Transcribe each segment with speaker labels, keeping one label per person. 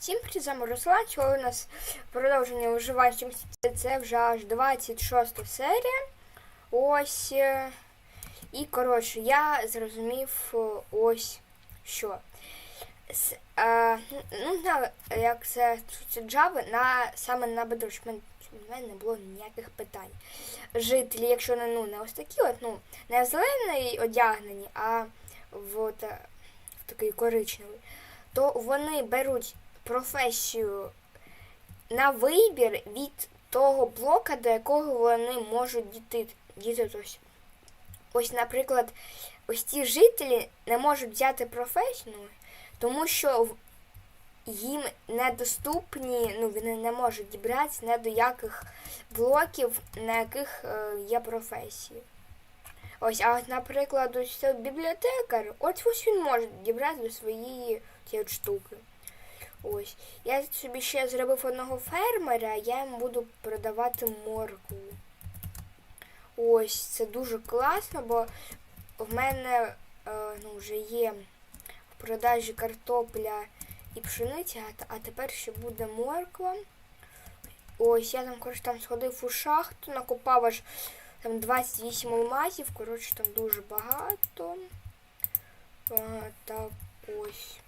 Speaker 1: Всім привіт, з вами Руслан. Сьогодні у нас продовження виживання. Це вже аж 26 серія. Ось. е, І, коротше, я зрозумів е, ось що. С, е, ну, не як це Джави, на, саме на бедроч. В мене не було ніяких питань. Жителі, якщо не, ну, не ось такі, от, ну, не в зелений одягнені, а в, от, в такий коричневий, то вони беруть професію на вибір від того блока, до якого вони можуть діти. діти ось. ось, наприклад, ось ці жителі не можуть взяти професію, тому що їм недоступні, ну, вони не можуть дібратися не до яких блоків, на яких е, є професії. Ось, а от, наприклад, ось цей бібліотекар, от ось він може дібрати до своєї цієї штуки. Ось. Я собі ще зробив одного фермера, я йому буду продавати моркву. Ось, це дуже класно, бо в мене е, ну, вже є в продажі картопля і пшениця, а, тепер ще буде морква. Ось, я там, коротше, там сходив у шахту, накопав аж там 28 алмазів, коротше, там дуже багато. А, так, ось.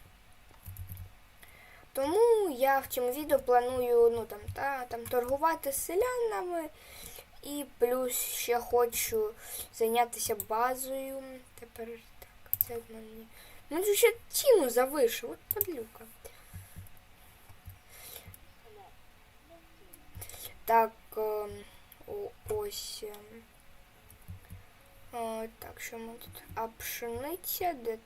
Speaker 1: Тому я в цьому відео планую ну, там, та, там, торгувати з селянами. І плюс ще хочу зайнятися базою. Тепер так, це в мене. Ну ще ціну завишив, от падлюка. Так, ем, о- ось. ем. О, так, що ми тут? А пшениця, де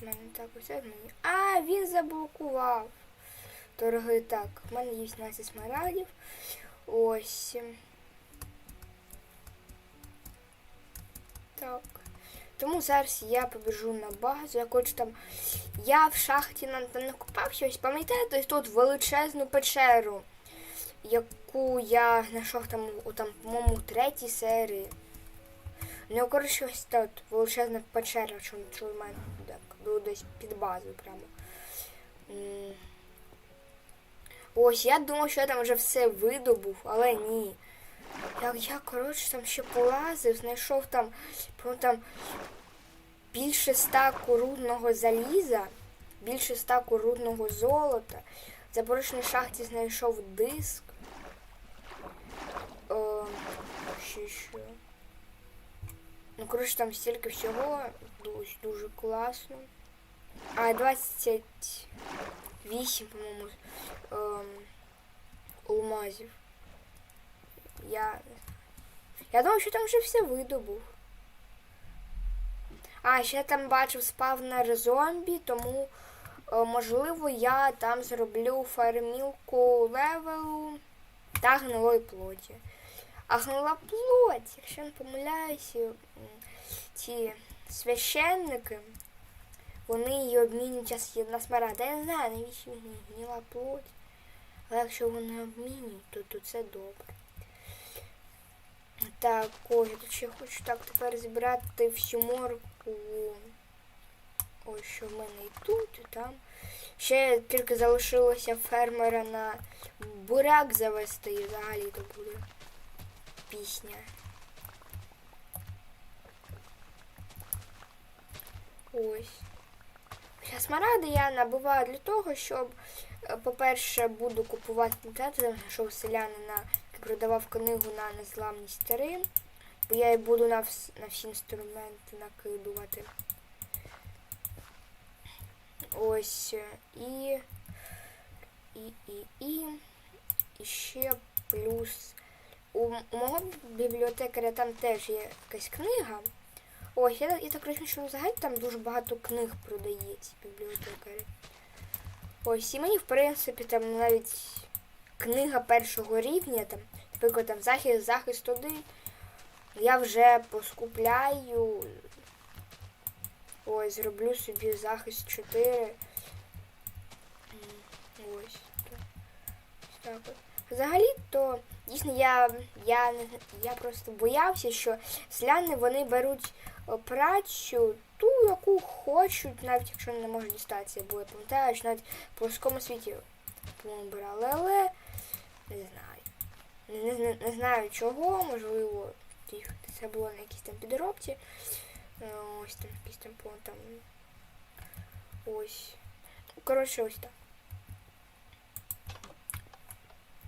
Speaker 1: в мене так ось мені. А, він заблокував. Торги так. В мене є 18 смарагдів. Ось. Так. Тому зараз я побіжу на базу. Я хочу там. Я в шахті нам там накопався. Ось пам'ятаєте тут величезну печеру, яку я знайшов там у там, по-моєму, третій серії. Ну, коротше, ось тут величезна печера, що, в мене було десь під базою прямо. Ось, я думав, що я там вже все видобув, але ні. Я, я коротше, там ще полазив, знайшов там, там більше ста рудного заліза, більше ста рудного золота. В забороненій шахті знайшов диск. Е, ще що. Ну, коротше, там стільки всього, дуже, дуже класно. А 28, по-моєму, ем, алмазів. Я. Я думав, що там вже все видобув. А, ще там бачив спавнер зомбі, тому е, можливо я там зроблю фармілку левелу та гнилої плоті. А гнила плоть, якщо не помиляюся, ці священники, вони її обмінюють час на смарагд. Я не знаю, навіщо мені гніла плоть. Але якщо вони обмінюють, то, то це добре. Так, ось, я тут ще хочу так тепер зібрати всю морку. Ось що в мене і тут, і там. Ще тільки залишилося фермера на буряк завести і взагалі то буде пісня. Ось. Хоча смарагди я набуваю для того, щоб, е, по-перше, буду купувати я знайшов селянина, продавав книгу на незламні стари, бо я і буду на, вс- на всі інструменти накидувати. Ось е, і, і, і, і, і ще плюс. У, у мого бібліотекаря там теж є якась книга. Ось, я, я так розумію, що взагалі там дуже багато книг продається бібліотекарі. Ось, і мені, в принципі, там навіть книга першого рівня, там, наприклад, там захист, захист 1, я вже поскупляю. Ось, зроблю собі захист 4. Ось. так. От. Взагалі-то, дійсно, я, я, я просто боявся, що селяни вони беруть працю ту, яку хочуть, навіть якщо не можуть дістатися. Бо я пам'ятаю, що навіть в плоскому світі брали, але не знаю. Не, не, не знаю чого, можливо, це було на якійсь там підробці. Е, Ось там якийсь там там. Ось. Коротше, ось так.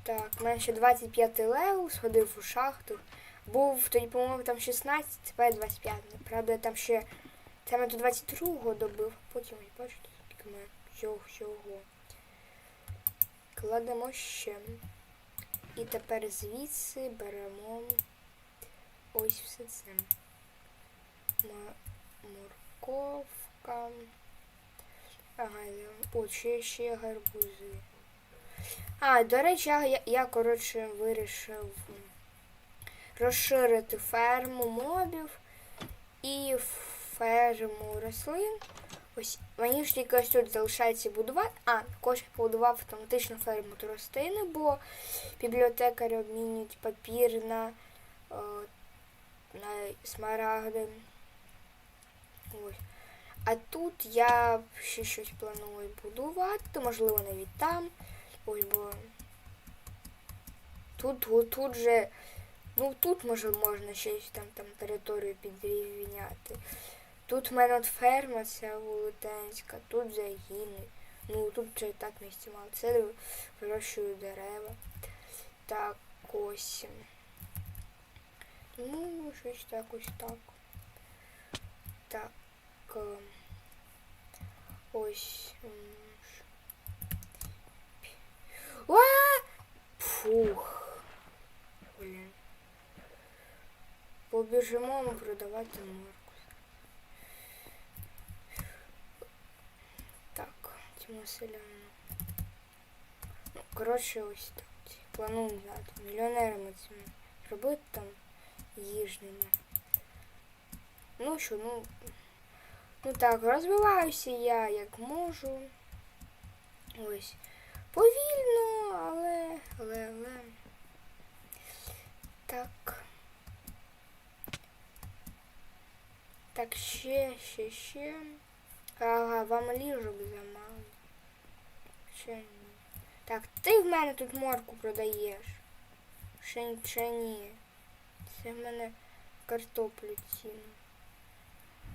Speaker 1: Так, в мене ще 25 левел, сходив у шахту. Був тоді, по-моєму, там 16, тепер 25. Правда, я там ще саме до 22-го добив, потім ось бачите, скільки ми всього. Кладемо ще. І тепер звідси беремо ось все це. Морковка. Ага, я- о, ще, ще гарбузи. А, до речі, я, я, я коротше вирішив розширити ферму мобів і ферму рослин. Ось мені ж тільки ось тут залишається будувати. А, також я побудував автоматичну ферму тростини, бо бібліотекарі обмінюють папір на, е, на смарагди. Ось. А тут я ще щось планую будувати, можливо, навіть там. Ось бо тут, тут, тут же, ну тут може можна щось там, там територію підрівняти. Тут в мене ферма ця велетенська, тут загіни. Ну тут вже і так місця мало. Це вирощую дерева. Так, ось. Ну, щось так ось так. Так. е, Ось. Фух. Блін. Побіжимо продавати морку. Так, Тіма Селяна. Ну, коротше, ось так. Планую знати. Мільйонерами цими робити там їжними. Ну що, ну. Ну так, розвиваюся я як можу. Ось. Повільно, але, але, але. Так. Так, ще, ще, ще. Ага, вам ліжок замало. Ще ні. Так, ти в мене тут морку продаєш. Ще, ще ні. Це в мене картоплю ціну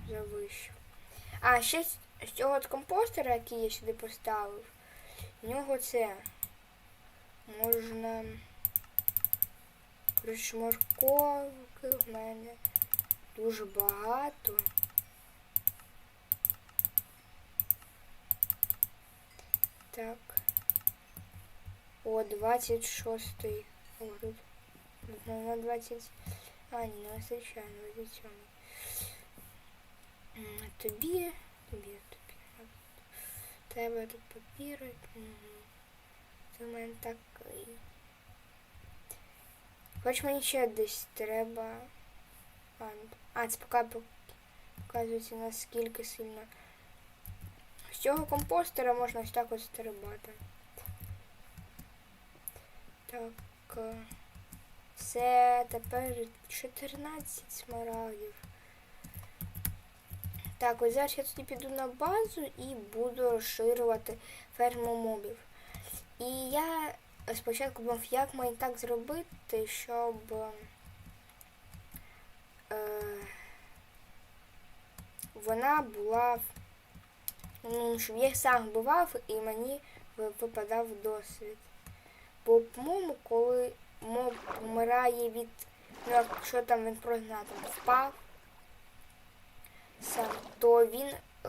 Speaker 1: завищу. А, ще з, цього от компостера, який я сюди поставив, в нього це можна. Коротше, морковки в мене дуже багато. Так. О, 26. О, тут. тут на 20. А, ні, не вистачає, 27. М, Тобі, тобі, тобі. Тебе тут папіри. Угу. Це в мене такий. Хоч мені ще десь треба. А, це поки показується наскільки сильно. З цього компостера можна ось так ось стрибати. Так. е, Все, тепер 14 смарагдів. Так, ось зараз я тоді піду на базу і буду розширювати ферму мобів. І я спочатку думав, як мені так зробити, щоб е, вона була, ну, щоб я сам вбивав і мені ви- випадав досвід. Бо, по-моєму, коли моб помирає від, ну, якщо там він просто впав, сам, то він е,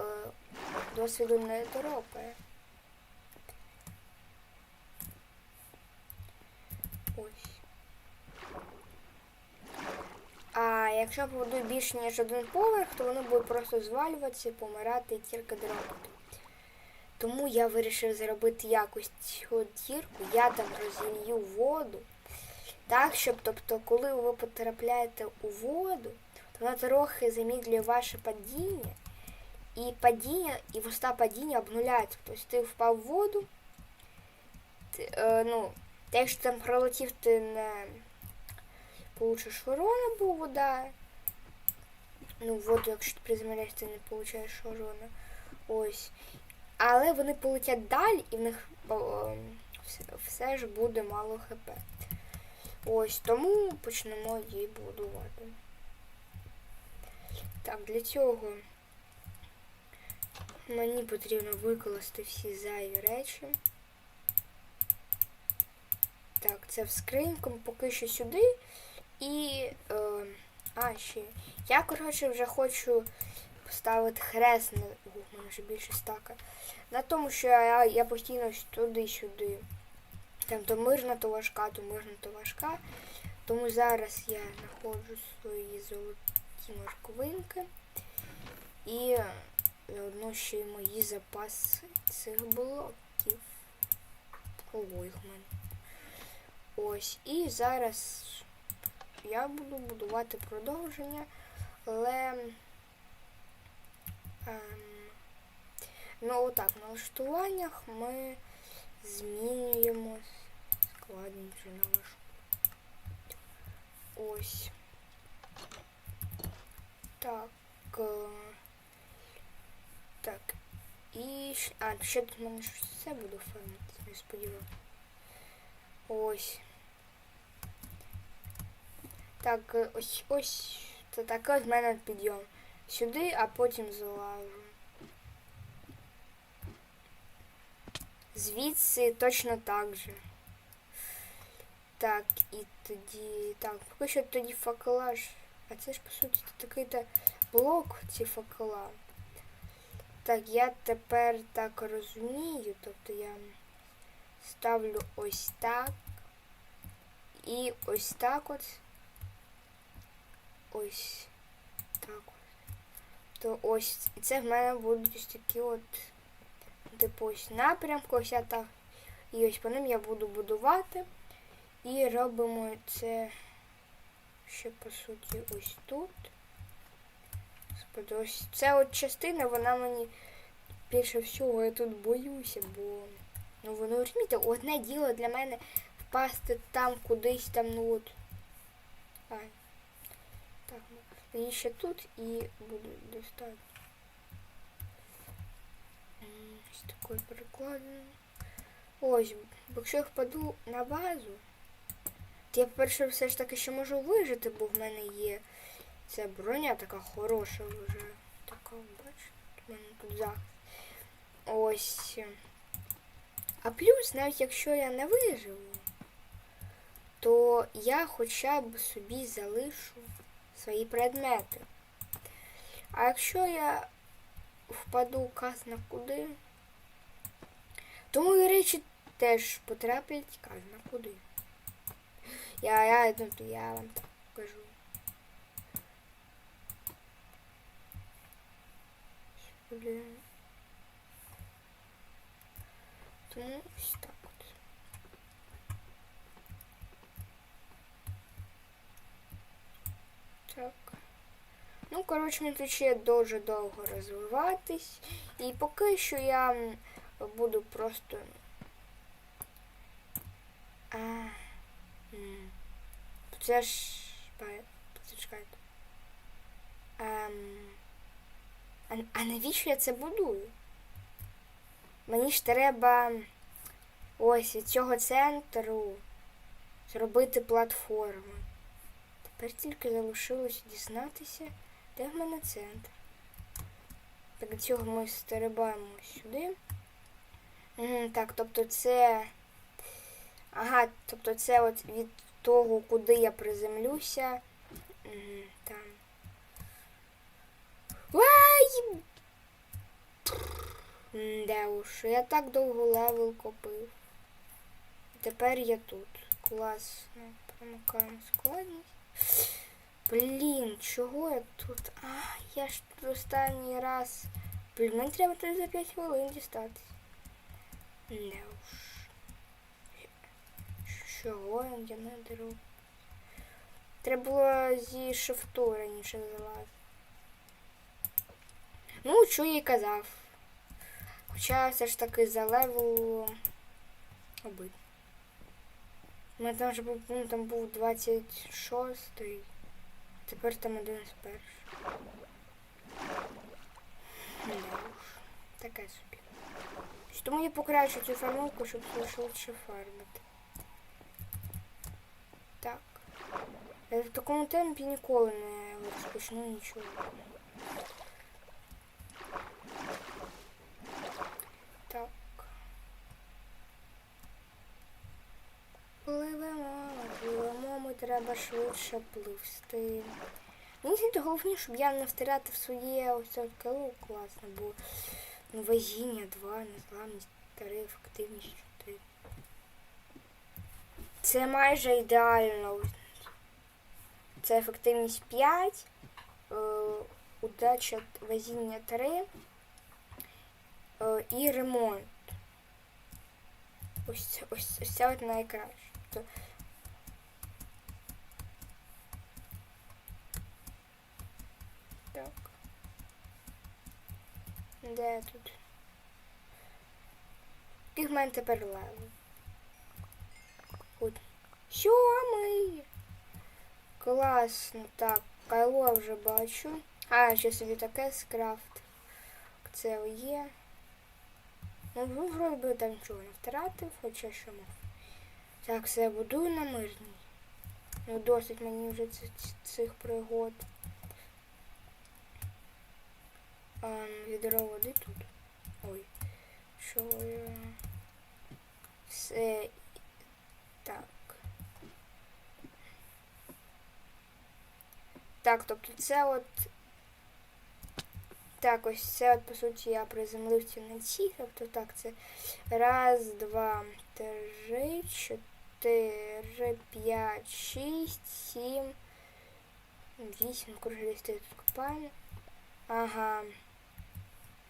Speaker 1: досвіду не торопає. Ось. А якщо я побудую більше, ніж один поверх, то воно буде просто звалюватися, помирати і тільки дропати. Тому я вирішив зробити якось цю дірку, я там розілью воду. Так, щоб, тобто, коли ви потрапляєте у воду, то вона трохи замідлює ваше падіння. І падіння, і вуста падіння обнуляється. Тобто ти впав в воду, ти, е, ну, те, якщо там пролетів, ти не получиш урона, бо вода. Ну, воду, якщо ти приземляєшся, ти не получаєш урона. Ось. Але вони полетять далі, і в них о, все, все ж буде мало хп. Ось тому почнемо її будувати. Так, для цього мені потрібно викласти всі зайві речі. Так, це в скриньку, поки що сюди. І. Е, а, ще. Я, коротше, вже хочу поставити хрест на. О, мене вже більше стака. На тому, що я, я постійно туди-сюди. Там то мирна, то важка, то мирна, то важка. Тому зараз я знаходжу свої золоті морковинки. І заодно ще й мої запаси цих блоків. Ого, мене. Ось. І зараз я буду будувати продовження, але ем, ну отак, на налаштуваннях ми змінюємо складність вже на важку. Ось. Так. е, Так. І а, ще тут мене щось все буду фермити, не сподіваюся. Ось. Так, е, ось ось. Це такий в мене підйом. Сюди, а потім залажу. Звідси точно так же. Так, і тоді. Так, поки що тоді факела ж. А це ж по суті такий то блок, ці факела. Так, я тепер так розумію, тобто я ставлю ось так. І ось так от. Ось так от. То ось. І це в мене будуть ось такі от. Типу ось напрямку, ось я так. І ось по ним я буду будувати. І робимо це ще по суті ось тут. Господи, ось ця от частина, вона мені більше всього я тут боюся, бо ну воно розумієте, одне діло для мене впасти там кудись там, ну от. Ай. Так, ну, і ще тут і буду достатньо. М, Ось такий перекладено. Ось, бо якщо я впаду на базу, то я, по-перше, все ж таки ще можу вижити, бо в мене є ця броня така хороша вже. Така, бачите, в мене тут захист. Ось. А плюс, навіть якщо я не виживу, то я хоча б собі залишу свої предмети. А якщо я впаду казна куди, то мої речі теж потраплять казна куди. Я, я, ну, то я вам так кажу. Тому ось. Так. Ну, коротше, мені тут ще дуже довго розвиватись. І поки що я буду просто. А. Це ж. Ем. А, а навіщо я це будую? Мені ж треба ось від цього центру зробити платформу. Тепер тільки залишилось дізнатися, де в мене центр. Так цього ми стеребаємо сюди. Мгм, так, тобто це. Ага, тобто це от від того, куди я приземлюся. Мгм, там. Ай! Де уж, я так довго левел копив. Тепер я тут. Класно. Промикаємо складність. Блін, чого я тут? А, я ж тут останній раз. Блін, мені треба тут за 5 хвилин дістатись. Не уж. Чого я не беру? Треба було зі шифту раніше залазити. Ну, що я й казав. Хоча все ж таки за левел обид. У там вже був, ну, там був 26-й, а тепер там 11 Не уж. Таке собі. Тому я покращу цю фармовку, щоб швидше фармити. Так. Я в такому темпі ніколи не розпочну нічого. Так. Пливемо, пливемо, ми треба швидше пливсти. Мені головне, щоб я не втратив своє ось кило класно, бо ну, везіння 2, незламність 3, ефективність 4. Це майже ідеально. Це ефективність 5, е, удача везіння 3 е, і ремонт. Ось, ось, ось це от найкраще. То- Так. Де тут? Який в мене тепер левел? От. Сьомий. Класно. Так, кайло вже бачу. А, ще собі таке скрафт. Це є. Ну, ну, вроді би там нічого не втратив, хоча що мав. Так, все, будую на мирній. Ну, досить мені вже цих пригод. Ем, відро води тут. Ой. Що я... Все. Так. Так, тобто це от. Так, ось це от, по суті, я приземлився на ці. Тобто так, це раз, два, три, чотири, п'ять, шість, сім, вісім. Десь тут копаємо. Ага.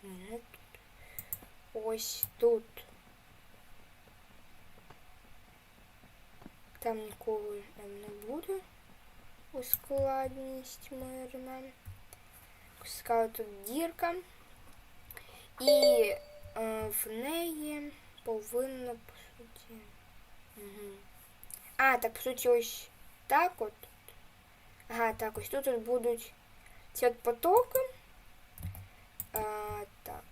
Speaker 1: Ні, не тут. Ось тут. Там нікого нам не буде. Ускладність мирна. Пускаю тут дірка. І е, в неї повинно, по суті. Угу. А, так, по суті, ось так от. Ага, так, ось тут от будуть ці от потоки. А, так.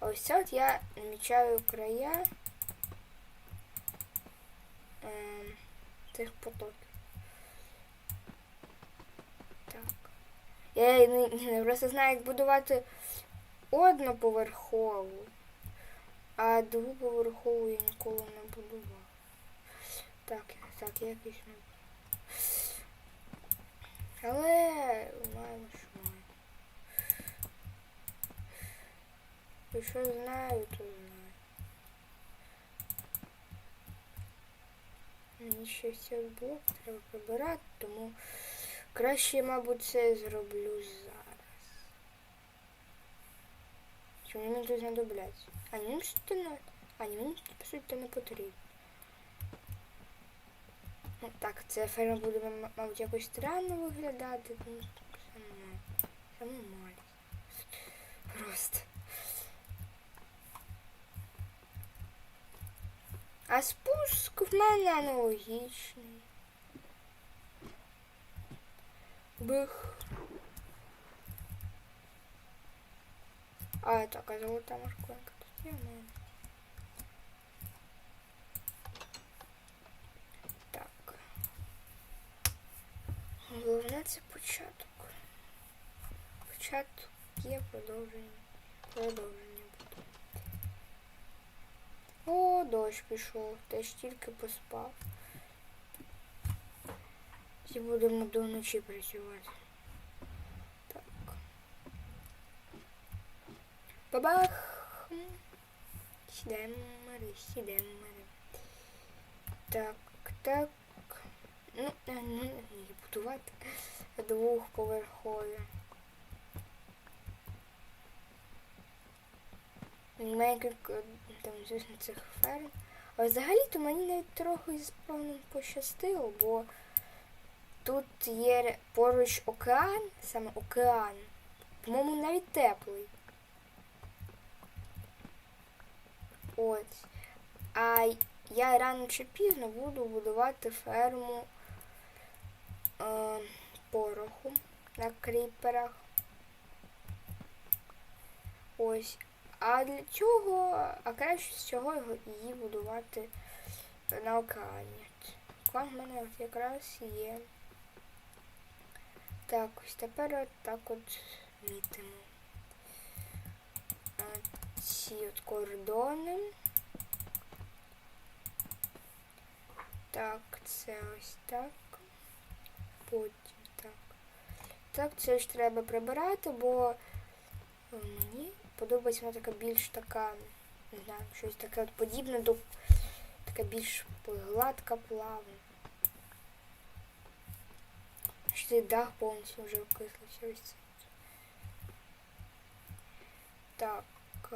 Speaker 1: Ось це от я намічаю края е, цих потоків. Так. Я не, не просто знаю, як будувати одноповерхову, а двоповерхову я ніколи не будував. Так, так, якось не Але маємо, що що знаю, то знаю. Мені ще все блок треба прибирати, тому краще, мабуть, це зроблю зараз. Чи мені тут знадобляться? А мені що не... А ні, мені по суті не потрібно. Ну, так, це ферма буде, мабуть, якось странно виглядати. Саме, малі. Просто. А спуск в мене аналогічний. Бих. А, так, а золота морквинка тут є в мене. Так. Головне це початок. Початок є продовження. Продовження буде. О, дощ пішов, теж тільки поспав. І будемо до ночі працювати. Так. Бабах! Сідемо, Мари, сідемо, Мари. Так, так. Ну, е, ну, не будувати двохповерхові. Кілька, там, звісно, цих ферм. А взагалі-то мені навіть трохи з певним пощастило, бо тут є поруч океан, саме океан. По-моєму, навіть теплий. От. А я рано чи пізно буду будувати ферму е, пороху на кріперах. Ось. А для цього, а краще з чого її будувати на океані. Океан в мене от якраз є. Так, ось тепер от так от мітимо. Ці от кордони. Так, це ось так. Потім так. Так, це ж треба прибирати, бо е, мені подобається вона така більш така, не знаю, щось таке от подібне до така більш гладка плавна. Що цей дах повністю вже окислився ось це. Так. е,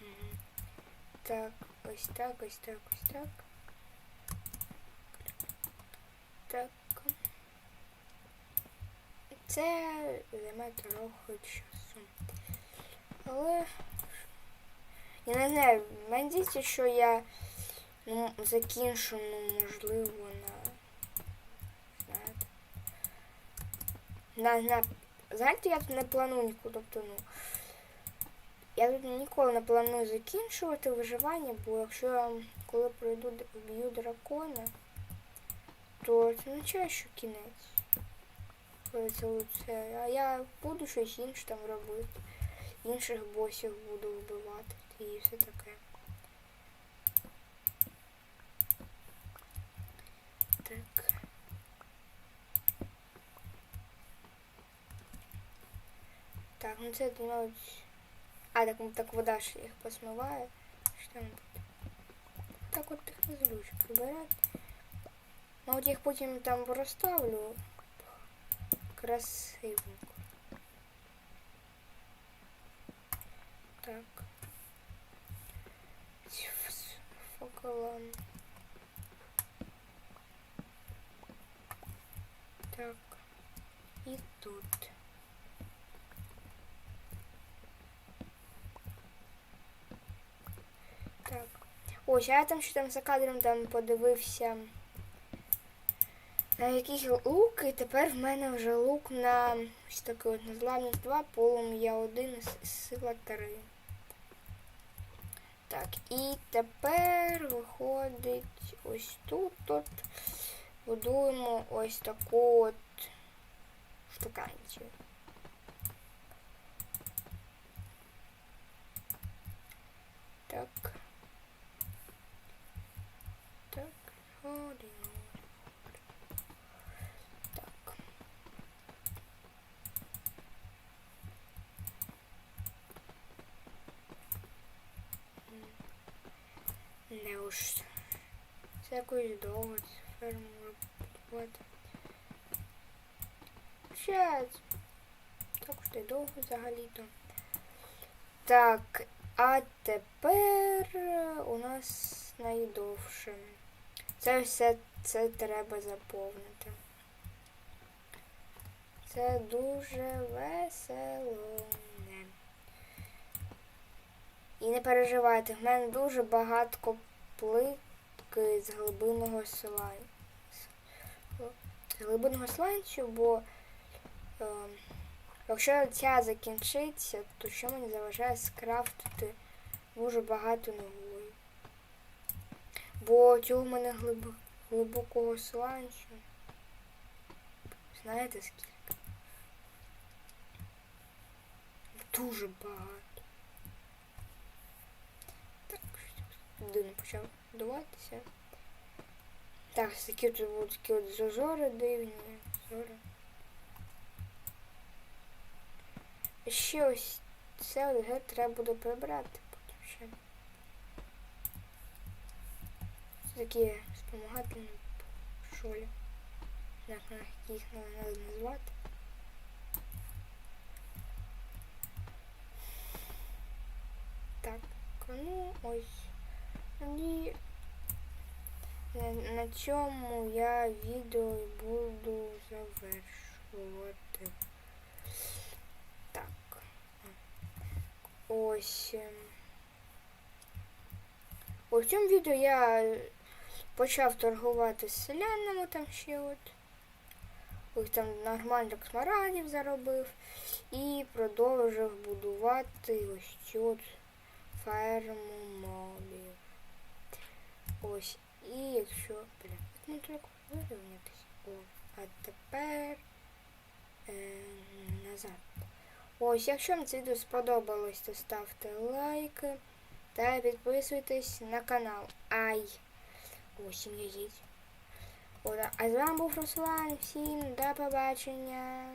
Speaker 1: мгм. Так, ось так, ось так, ось так. Так. Це займе трохи часу. Але я не знаю, мені здається, що я ну, закінчу, ну, можливо, на. На, на. Знаєте, я тут не планую нікуди, тобто, ну. Я тут ніколи не планую закінчувати виживання, бо якщо я коли пройду вб'ю дракона, то це означає, що кінець. Коли це оце. А я буду щось інше там робити. Інших босів буду вбивати і все таке. Так. Так, ну це мабуть. А, так, так вода ж їх посмиває. Що там буде? Так от їх не зручно прибирати. Ну от я їх потім там розставлю. Красивенько. Так. Фокалан. Так. І тут. Так. Ось, а я там ще там за кадром там подивився на якийсь лук, і тепер в мене вже лук на ось такий от незламність 2, полум'я 1 і сила 3. Так, і тепер виходить ось тут от будуємо ось таку от штуканцію. Так. Так. Ходи. Так. М. Не уж. Це якось довго ферму будувати. Ще так уж й довго взагалі-то. Так, а тепер у нас найдовше. Це все це треба заповнити. Це дуже весело. І не переживайте, в мене дуже багато плитки з глибинного слай. З глибинного сланцю, бо е, якщо ця закінчиться, то що мені заважає скрафтити дуже багато нової. Бо цього в мене глиб... глибокого сланцю. Знаєте скільки? Дуже багато. Так, дивно почав будуватися. Так, такі тут будуть такі от зозори дивні. Зори. Ще ось це геть треба буде прибрати потім ще. Це такі спомагательні шолі. Як їх треба назвати. Так, ну ось. І на, на цьому я відео буду завершувати. Так. Ось. ем. У цьому відео я почав торгувати з селянами там ще от. Ось там нормально смарагдів заробив. І продовжив будувати ось цю ферму мобів. Ось. І якщо. Бля, не треба вирівнятися. О, а тепер е, назад. Ось, якщо вам це відео сподобалось, то ставте лайки та підписуйтесь на канал. Ай! Ось м'язіть. А з вами був Руслан. Всім до побачення.